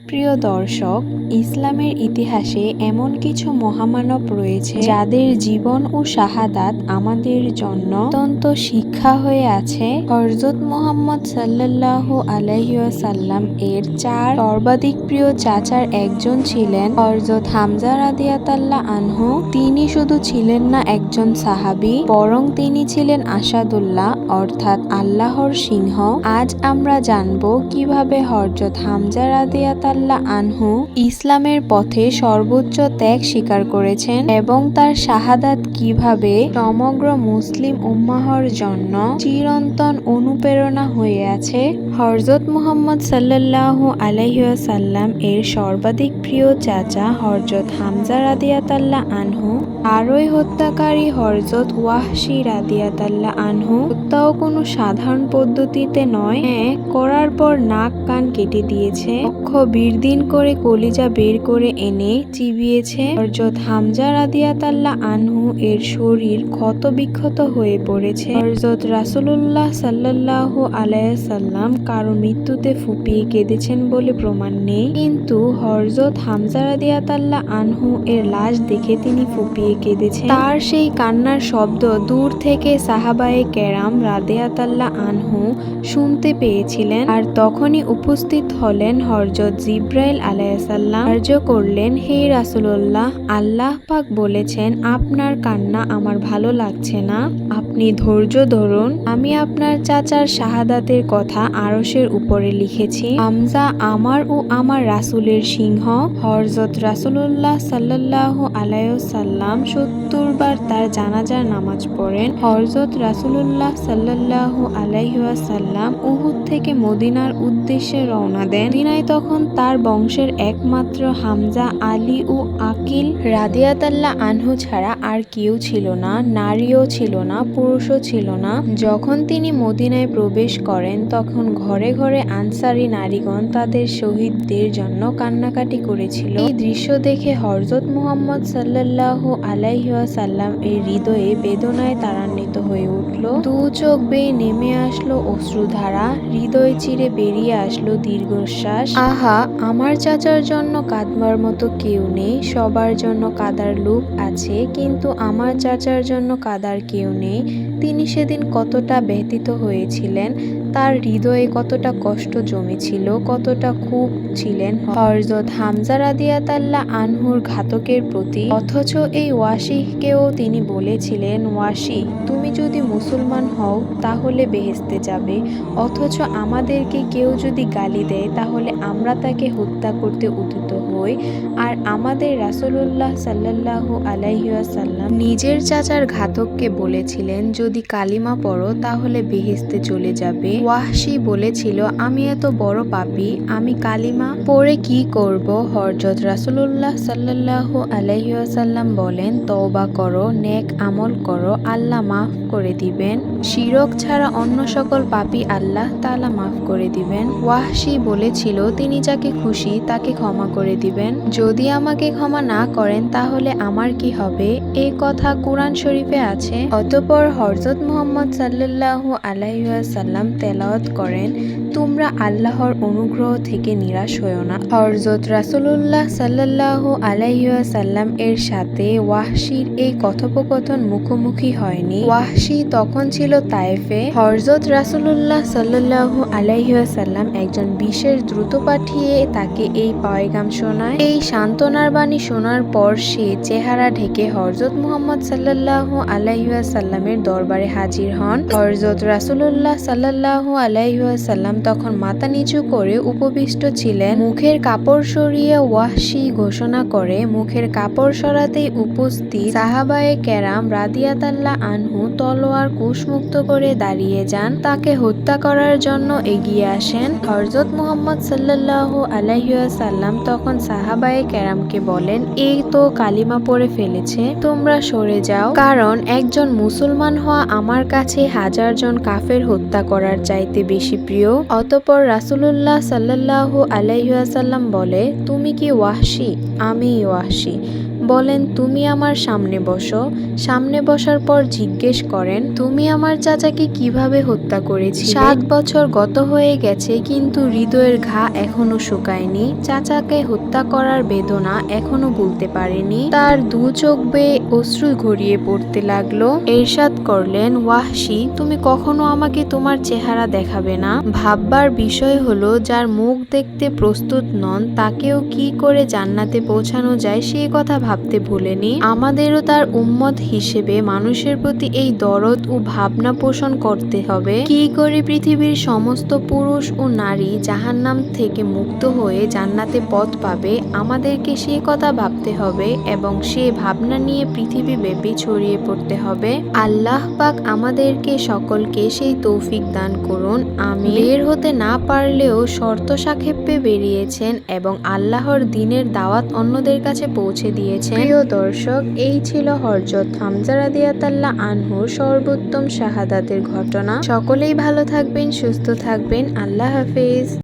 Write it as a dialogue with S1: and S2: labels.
S1: প্রিয় দর্শক, ইসলামের ইতিহাসে এমন কিছু মহামানব রয়েছে যাদের জীবন ও শাহাদাত আমাদের জন্য অত্যন্ত শিক্ষা হয়ে আছে। হরজত মোহাম্মদ সাল্লাহ আলহিসাল্লাম এর চার সর্বাধিক প্রিয় চাচার একজন ছিলেন। হরজত হামজা রাদিয়াতাল্লাহ আনহু, তিনি শুধু ছিলেন না একজন সাহাবি, বরং তিনি ছিলেন আসাদুল্লাহ, অর্থাৎ আল্লাহর সিংহ। আজ আমরা জানব কীভাবে হরজত হামজা রাদিয়াতাল্লাহ আনহু ইসলামের পথে সর্বোচ্চ ত্যাগ স্বীকার করেছেন এবং তার শাহাদাত কীভাবে সমগ্র মুসলিম উম্মাহর জন্য চিরন্তন অনুপ্রেরণা হয়ে আছে হরজত মুহাম্মদ সাল্লাহ আলাইসাল্লাম এর সর্বাধিক প্রিয় চাচা হরজত হামজা রাদিয়াতাল্লাহ আনহু, আরই হত্যাকারী হরজত ওয়াহশি রাদিয়াতাল্লাহ আনহু হত্যাও কোনো সাধারণ পদ্ধতিতে নয় হ্যাঁ করার পর নাক কান কেটে দিয়েছে অক্ষ বীরদিন করে কলিজা বের করে এনে চিবিয়েছে হরজত হামজা রাদিয়াতাল্লাহ আনহু এর শরীর ক্ষত বিক্ষত হয়ে পড়েছে। হরজত রাসুলুল্লাহ সাল্লাহ আলাইসাল্লাম কারও মৃত্যুতে ফুপিয়ে কেঁদেছেন বলে প্রমাণ নেই। কিন্তু হরজত হামজা রাদিয়াতাল্লাহ আনহু এর লাশ দেখে তিনি ফুপিয়ে কেঁদেছেন। তার সেই কান্নার শব্দ দূর থেকে সাহাবায়ে কেরাম রাদিয়াতাল্লাহ আনহু শুনতে পেয়েছিলেন আর তখনই উপস্থিত হলেন হরজত জিব্রাইল আলাইসাল্লাম কার্য করলেন, হে রাসুলল্লাহ, আল্লাহ পাক বলেছেন, আপনার কান্না আমার ভালো লাগছে না। আপনি ধৈর্য ধরুন। আমি আপনার চাচার শাহাদাতের কথা আরসের উপরে লিখেছি। আমজা আমার ও আমার রাসুলের সিংহ। হরজত রাসুলুল্লাহ সাল্লাহ আলাইসাল্লাম সত্তর বার তার জানাজার নামাজ পড়েন। হরজত রাসুলুল্লাহ সাল্লাহ আলাইসাল্লাম উহুদ থেকে মদিনার উদ্দেশ্যে রওনা দেন। মদিনায় তখন তার বংশের একমাত্র হামজা, আলী ও আকিল রাদিয়াতাল্লাহ আনহু ছাড়া আর কেউ ছিল না, নারীও ছিল না, পুরুষও ছিল না। যখন তিনি মদিনায় প্রবেশ করেন, তখন ঘরে ঘরে আনসারি নারীগণ তাদের শহীদদের জন্য কান্নাকাটি করেছিল। এই দৃশ্য দেখে হরজত মুহাম্মদ সাল্লাহ আলাইসাল্লাম এর হৃদয়ে বেদনায় তারান্বিত হয়ে উঠল। দু চোখ বেয়ে নেমে আসলো অশ্রুধারা, হৃদয় চিরে বেরিয়ে আসলো দীর্ঘশ্বাস। আহা, আমার চাচার জন্য কাঁদবার মতো কেউ নেই, সবার জন্য কাদার লোক আছে, কিন্তু আমার চাচার জন্য কাদার কেউ নেই। তিনি সেদিন কতটা ব্যথিত হয়েছিলেন তার হৃদয়ে কতটা কষ্ট জমেছিল, কতটা খুব ছিলেন হরজত হামজা রাদিয়াতাল্লাহ আনহুর ঘাতকের প্রতি। অথচ এই ওয়াসিহকেও তিনি বলেছিলেন ওয়াসি তুমি যদি মুসলমান হও, তাহলে বেহেস্তে যাবে। অথচ আমাদেরকে কেউ যদি গালি দেয়, তাহলে আমরা তাকে হত্যা করতে উদ্যত হই। আর আমাদের রাসুলুল্লাহ সাল্লাহ আলাইসাল্লাম নিজের চাচার ঘাতককে বলেছিলেন, যদি কালিমা পড়ো, তাহলে বেহেস্তে চলে যাবে। ওয়াহশি বলেছিল, আমি এত বড় পাপি, আমি কালিমা পরে কি করব? হরজত রাসুলুল্লাহ সাল্লাহ আলাইসাল্লাম বলেন, তওবা করো, নেক আমল করো, আল্লাহ মাফ করে দিবেন। শিরক ছাড়া অন্য সকল পাপি আল্লাহ তালা মাফ করে দিবেন। ওয়াহশি বলেছিল, তিনি যাকে খুশি, তাকে ক্ষমা করে দিবেন। যদি আমাকে ক্ষমা না করেন, তাহলে আমার কি হবে? এই কথা কোরআন শরীফে আছে। অতপর হরজত মোহাম্মদ সাল্লাহ আলাইসাল্লাম তেলাওয়াত করেন। তোমরা আল্লাহর অনুগ্রহ থেকে নিরাশ হও না। হরজত রাসুলুল্লাহ সাল্লাহ আলাইসাল্লাম এর সাথে ওয়াহশির এই কথোপকথন মুখোমুখি হয়নি। ওয়াহশি তখন ছিল তায়েফে। হরজত রাসুলুল্লাহ সাল্লাহ আলাইসাল্লাম একজন বিশেষ দ্রুত পাঠিয়ে তাকে এই পয়গাম শোনায়। এই সান্ত্বনার বাণী শোনার পর সে চেহারা ঢেকে হরজত মুহাম্মদ সাল্লাহ আলাইসাল্লামের দরবারে হাজির হন। হরজত রাসুলুল্লাহ সাল্লাহ আলাইসাল্লাম তখন মাথা নিচু করে উপবিষ্ট ছিলেন। মুখের কাপড় সরিয়ে ওয়াহশি ঘোষণা করে মুখের কাপড় সরাতেই উপস্থিত সাহাবায়ে কেরাম রাদিয়াতাল্লাহ আনহু তলোয়ার কুশমুক্ত করে দাঁড়িয়ে যান। তাকে হত্যা করার জন্য এগিয়ে আসেন। হরজত মুহাম্মদ সাল্লাহ আলাইসাল্লাম তখন সাহাবায়ে কেরামকে বলেন এই তো কালিমা পড়ে ফেলেছে, তোমরা সরে যাও। কারণ একজন মুসলমান হওয়া আমার কাছে হাজার জন কাফের হত্যা করার চাইতে বেশি প্রিয়। অতপর রাসুলুল্লাহ সাল্লাহ আলাইসাল্লাম বলে তুমি কি ওয়াহশি? আমি ওয়াহশি। বলেন, তুমি আমার সামনে বসো। সামনে বসার পর জিজ্ঞেস করেন, তুমি আমার চাচাকে কীভাবে হত্যা করেছি সাত বছর গত হয়ে গেছে, কিন্তু হৃদয়ের ঘা এখনও শুকায়নি। চাচাকে হত্যা করার বেদনা এখনও ভুলতে পারেনি। তার দু চোখ বেয়ে অশ্রু গড়িয়ে পড়তে লাগল। এরশাদ করলেন, ওয়াহশি, তুমি কখনো আমাকে তোমার চেহারা দেখাবে না? ভাববার বিষয় হলো, যার মুখ দেখতে প্রস্তুত নন, তাকেও কি করে জান্নাতে পৌঁছানো যায় সেই কথা ভাবতে ভুলেনি। আমাদেরও তার উম্মত হিসেবে মানুষের প্রতি এই দরদ ও ভাবনা পোষণ করতে হবে। কি করে পৃথিবীর সমস্ত পুরুষ ও নারী জাহান্নাম থেকে মুক্ত হয়ে জান্নাতে পথ পাবে, আমাদেরকে সে কথা ভাবতে হবে এবং সে ভাবনা নিয়ে পৃথিবী ব্যাপী ছড়িয়ে পড়তে হবে। আল্লাহ পাক আমাদেরকে সকলকে সেই তৌফিক দান করুন। আমি বের হতে না পারলেও শর্ত সাক্ষেপে বেরিয়েছেন এবং আল্লাহর দিনের দাওয়াত অন্যদের কাছে পৌঁছে দিয়েছেন। প্রিয় দর্শক, এই ছিল হরজত হামজা রাদিয়াতাল্লাহ আনহুর সর্বোত্তম শাহাদাতের ঘটনা। সকলেই ভালো থাকবেন, সুস্থ থাকবেন। আল্লাহ হাফেজ।